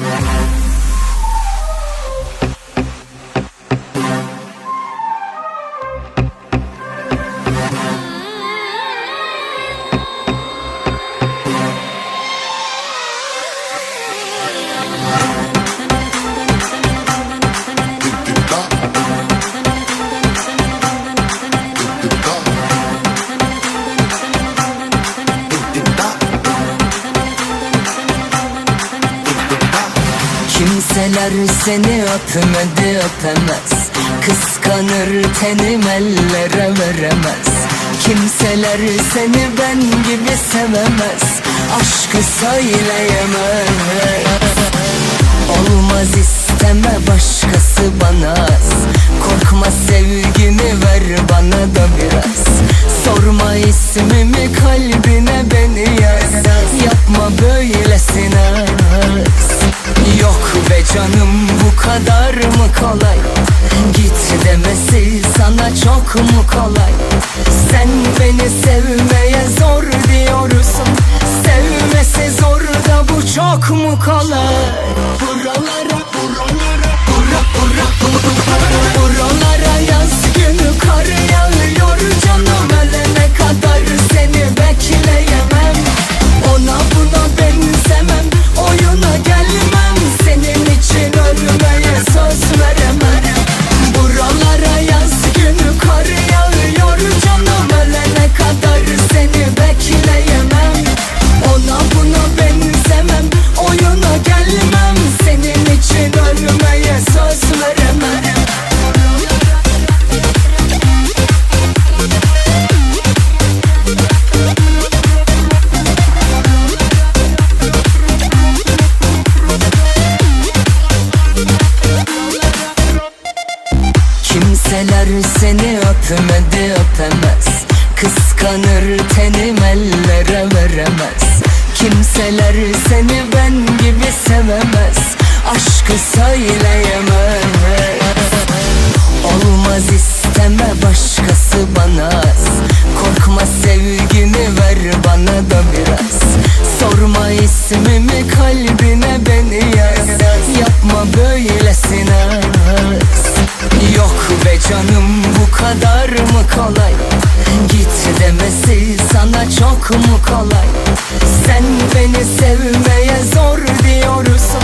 Yeah. Kimseler seni öpmedi öpemez. Kıskanır tenim ellere veremez. Kimseler seni ben gibi sevemez. Aşkı söyleyemez. Olmaz isteme başkası bana az. Korkma sevgini ver bana da biraz. Sorma ismimi kalbine beni yaz. Yapma böylesine Yok be canım bu kadar mı kolay? Git demesi sana çok mu kolay? Sen beni sevmeye zor diyorsun Sevmesi zor da bu çok mu kolay Kimseler seni öpmedi öpemez. Kıskanır tenim ellere veremez. Kimseler seni ben gibi sevemez. Aşkı söyleyemez. Olmaz isteme başkası bana az. Korkma sevgini ver bana da biraz. Sorma ismimi kalbine beni yaz. Yapma böylesine canım bu kadar mı kolay? Git demesi sana çok mu kolay? Sen beni sevmeye zor diyorsun